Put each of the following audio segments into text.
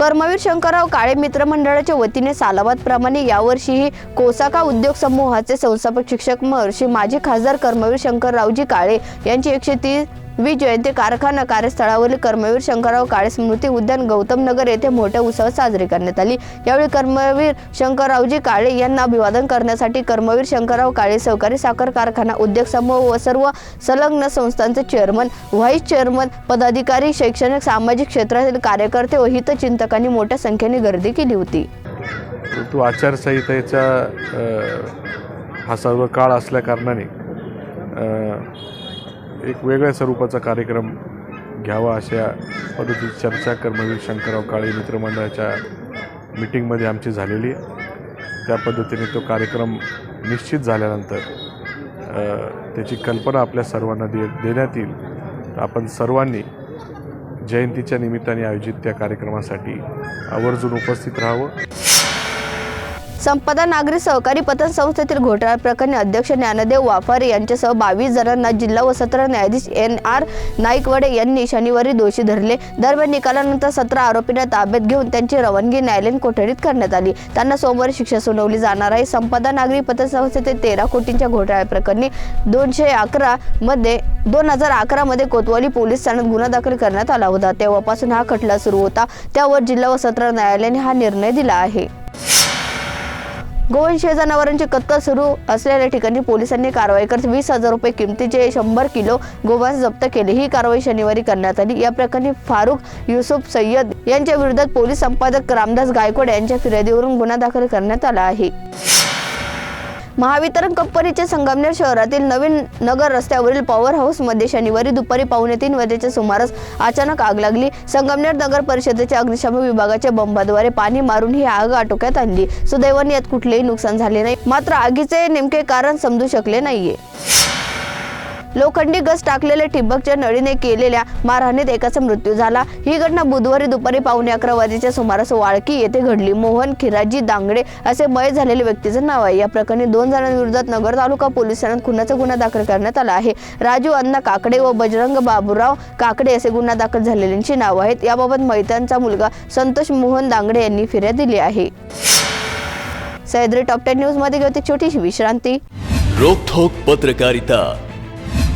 कर्मवीर शंकरराव काळे मित्र मंडळाच्या वतीने सालाबाद प्रमाणे यावर्षीही कोसाका उद्योग समूहाचे संस्थापक शिक्षक महर्षी माजी खासदार कर्मवीर शंकररावजी काळे यांची एकशे तीस वी जयंती कारखाना कार्यस्थळावरील कर्मवीर शंकरराव काळे स्मृती उद्यान गौतम नगर येथे मोठ्या उत्सवात साजरी करण्यात आली. यावेळी कर्मवीर शंकररावजी काळे यांना अभिवादन करण्यासाठी कर्मवीर शंकरराव काळे सहकारी साखर कारखाना उद्योग समूह व सर्व संलग्न संस्थांचे चेअरमन व्हाईस चेअरमन पदाधिकारी शैक्षणिक सामाजिक क्षेत्रातील कार्यकर्ते व हितचिंतकांनी मोठ्या संख्येने गर्दी केली होती. आचारसंहितेचा हा सर्व काळ असल्याकारणाने एक वेगळ्या स्वरूपाचा कार्यक्रम घ्यावा अशा पद्धतीची चर्चा कर्मवीर शंकरराव काळे मित्रमंडळाच्या मिटिंगमध्ये आमची झालेली. त्या पद्धतीने तो कार्यक्रम निश्चित झाल्यानंतर त्याची कल्पना आपल्या सर्वांना दे देण्यात येईल. तर आपण सर्वांनी जयंतीच्या निमित्ताने आयोजित त्या कार्यक्रमासाठी आवर्जून उपस्थित राहावं. संपदा नागरी सहकारी पतन संस्थेतील घोटाळा प्रकरणी अध्यक्ष ज्ञानदेव वाफारे यांच्यासह बावीस जणांना जिल्हा व सत्र न्यायाधीश एन आर नाईकवडे यांनी शनिवारी दोषी धरले. दरम्यान निकालानंतर सतरा आरोपींना ताब्यात घेऊन त्यांची रवानगी न्यायालयीन कोठडीत करण्यात आली. त्यांना सोमवारी शिक्षा सुनावली जाणार आहे. संपदा नागरी पतन संस्थेतील तेरा कोटींच्या घोटाळ्या प्रकरणी दोनशे अकरा मध्ये दोन हजार अकरा मध्ये कोतवाली पोलीस ठाण्यात गुन्हा दाखल करण्यात आला होता. तेव्हापासून हा खटला सुरू होता. त्यावर जिल्हा व सत्र न्यायालयाने हा निर्णय दिला आहे. गोवंशीय जनावरांची कत्तल सुरू असलेल्या ठिकाणी पोलिसांनी कारवाई करत वीस हजार रुपये किमतीचे शंभर किलो गोमांस जप्त केले. ही कारवाई शनिवारी करण्यात आली. या प्रकरणी फारुख युसुफ सय्यद यांच्या विरोधात पोलीस संपादक रामदास गायकवाड यांच्या फिर्यादीवरून गुन्हा दाखल करण्यात आला आहे. महावितरण कंपनीचे संगमनेर शहरातील नवीन नगर रस्त्यावरील पॉवर हाऊसमध्ये शनिवारी दुपारी पावणे तीन वाजेच्या सुमारास अचानक आग लागली. संगमनेर नगर परिषदेच्या अग्निशमन विभागाच्या बंबाद्वारे पाणी मारून ही आग आटोक्यात आणली. सुदैवाने यात कुठलेही नुकसान झाले नाही. मात्र आगीचे नेमके कारण समजू शकले नाहीये. लोखंडी गस टाकलेल्या ठिबकच्या नळीने केलेल्या मारहाणीत एकाचा मृत्यू झाला. ही घटना बुधवारी दुपारी पावणे अकरा वाजेच्या सुमारास वाळकी येथे घडली. मोहन खिराजी दांगडे असे मय झालेल्या व्यक्तीचं नाव आहे. या प्रकरणी दोन जणांविरोधात नगर तालुका पोलीस ठाण्यात खुनाचा गुन्हा दाखल करण्यात आला आहे. राजू अण्णा काकडे व बजरंग बाबूराव काकडे असे गुन्हा दाखल झालेल्यांची नावं आहेत. याबाबत मैतांचा मुलगा संतोष मोहन दांगडे यांनी फिर्याद दिली आहे. सह्याद्री टॉप टेन न्यूजमध्ये घेते छोटीशी विश्रांती. रोखोक पत्रकारिता.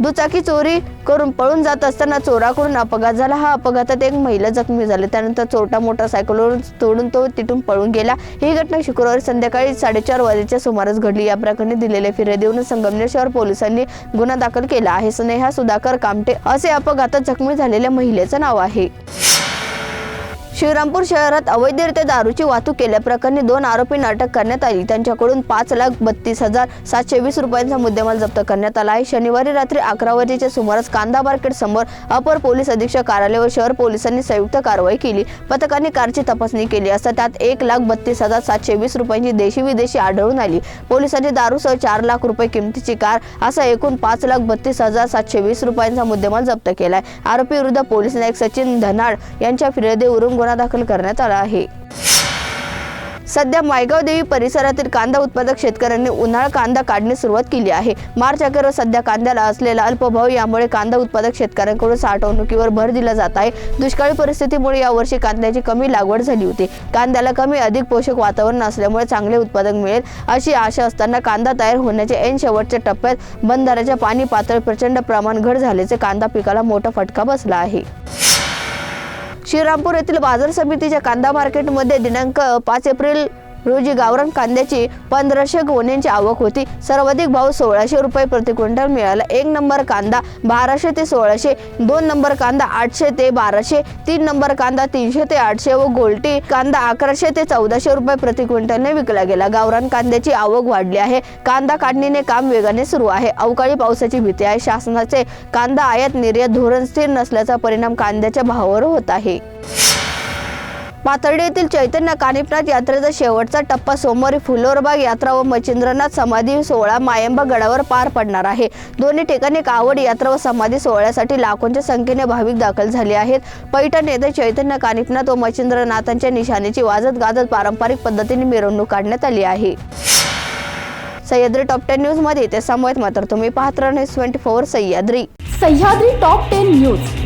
दुचाकी चोरी करून पळून जात असताना चोराकडून अपघात झाला. हा अपघातात एक महिला जखमी झाली. त्यानंतर चोरटा मोटरसायकलवरून तोडून तो तिथून पळून गेला. ही घटना शुक्रवारी संध्याकाळी साडेचार वाजेच्या सुमारास घडली. या प्रकरणी दिलेल्या देऊन संगमनेर शहर पोलिसांनी गुन्हा दाखल केला आहे. स्नेहा सुधाकर कामटे असे अपघातात जखमी झालेल्या महिलेचं नाव आहे. श्रीरामपूर शहरात अवैधरित्या दारूची वाहतूक केल्याप्रकरणी दोन आरोपींना अटक करण्यात आली. त्यांच्याकडून पाच लाख बत्तीस हजार सातशे वीस रुपयांचा मुद्देमाल जप्त करण्यात आला आहे. शनिवारी रात्री अकरा वाजेच्या सुमारास कांदा मार्केट समोर अपर पोलीस अधीक्षक कार्यालय व शहर पोलिसांनी संयुक्त कारवाई केली. पथकाने कारची तपासणी केली असता त्यात एक लाख बत्तीस हजार सातशे वीस रुपयांची देशी विदेशी आढळून आली. पोलिसांनी दारूसह चार लाख रुपये किमतीची कार असा एकूण पाच लाख बत्तीस हजार सातशे वीस रुपयांचा मुद्देमाल जप्त केलाय. आरोपी विरुद्ध पोलीस नायक सचिन धनाड यांच्या फिर्यादीवरून गुन्हा दाखल करण्यात आला आहे. सध्या मायगाव देवी परिसरातील कांदा उत्पादक शेतकऱ्यांनी उन्हाळा कांदा काढण्यास सुरुवात केली आहे. मार्च अखेर सध्या कांद्याला असलेला अल्पभाव यामुळे कांदा उत्पादक शेतकऱ्यांकडून साठवणुकीवर भर दिला जात आहे. दुष्काळी परिस्थितीमुळे यावर्षी कांद्याची कमी लागवड झाली होती. कांद्याला कमी अधिक पोषक वातावरण असल्यामुळे चांगले उत्पादन मिळेल अशी आशा असताना कांदा तयार होण्याच्या ऐन शेवटच्या टप्प्यात बंधाऱ्याच्या पाणी पातळी प्रचंड प्रमाण घट झाल्याचे कांदा पिकाला मोठा फटका बसला आहे. श्रीरामपूर येथील बाजार समितीच्या कांदा मार्केटमध्ये दिनांक पाच एप्रिल रोजी गावरान कांद्याची पंधराशे गोण्यांची आवक होती. सर्वाधिक भाव सोळाशे रुपये प्रति क्विंटल मिळाला. एक नंबर कांदा बाराशे ते सोळाशे दोन नंबर कांदा आठशे ते बाराशे तीन नंबर कांदा तीनशे ते आठशे व गोल्टी कांदा अकराशे ते चौदाशे रुपये प्रति क्विंटलने विकला गेला. गावरान कांद्याची आवक वाढली आहे. कांदा काढणीने काम वेगाने सुरू आहे. अवकाळी पावसाची भीती आहे. शासनाचे कांदा आयात निर्यात धोरण स्थिर नसल्याचा परिणाम कांद्याच्या भावावर होत आहे. पाथर्डी येथील चैतन्य कानिपनाथ यात्रेचा शेवटचा टप्पा सोमवारी फुलोरबाग यात्रा व मच्छिंद्रनाथ समाधी सोहळा मायंबा गडावर पार पडणार आहे. दोन्ही ठिकाणी कावड यात्रा व समाधी सोहळ्यासाठी लाखोंच्या संख्येने भाविक दाखल झाले आहेत. पैठण येथे चैतन्य कानिपनाथ व मच्छिंद्रनाथांच्या निशाणीची वाजत गाजत पारंपरिक पद्धतीने मिरवणूक काढण्यात आली आहे. सह्याद्री टॉप टेन न्यूजमध्ये ते समवेत मात्र. तुम्ही पाहत राहणे twenty four Sahyadri. Sahyadri top ten news.